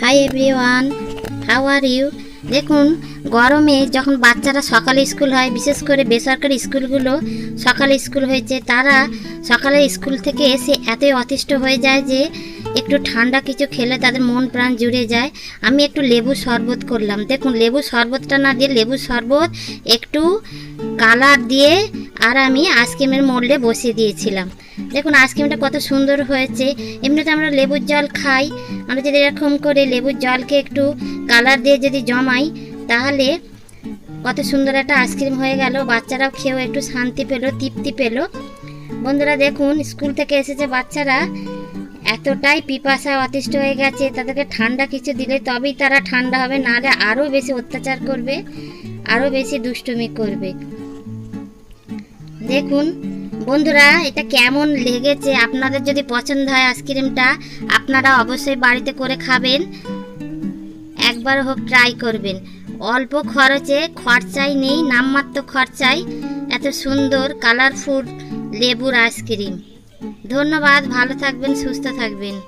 Hi everyone how are you দেখুন, গরমে যখন বাচ্চারা সকালে স্কুল হয়, বিশেষ করে বেসরকারি স্কুলগুলো সকালে স্কুল হয়েছে, তারা সকালে স্কুল থেকে এসে এতই অতিষ্ঠ হয়ে যায় যে একটু ঠান্ডা কিছু খেলে তাদের মন প্রাণ জুড়ে যায়। আমি একটু লেবু শরবত করলাম। দেখুন, লেবু শরবতটা না দিয়ে লেবু শরবত একটু কালার দিয়ে আর আমি আইসক্রিমের মোল্ডে বসিয়ে দিয়েছিলাম। দেখুন আইসক্রিমটা কত সুন্দর হয়েছে। এমনিতে আমরা লেবুর জল খাই। আমরা যদি এরকম করে লেবুর জলকে একটু কালার দিয়ে যদি জমাই, তাহলে কত সুন্দর একটা আইসক্রিম হয়ে গেল। বাচ্চারাও খেয়েও একটু শান্তি পেল, তৃপ্তি পেল। বন্ধুরা দেখুন স্কুল থেকে এসেছে বাচ্চারা। এতটাই পিপাসা, অতিষ্ঠ হয়ে গেছে। তাদেরকে ঠান্ডা কিছু দিলে তবেই তারা ঠান্ডা হবে, নাহলে আরও বেশি অত্যাচার করবে আরও বেশি দুষ্টুমি করবে। দেখুন, বন্ধুরা, এটা কেমন লেগেছে? আপনাদের যদি পছন্দ হয় আইসক্রিমটা, আপনারা অবশ্যই বাড়িতে করে খাবেন। একবার হোক ট্রাই করবেন। অল্প খরচে, খরচাই নেই, নামমাত্র খরচায় এত সুন্দর, কালারফুল লেবুর আইসক্রিম। ধন্যবাদ, ভালো থাকবেন, সুস্থ থাকবেন।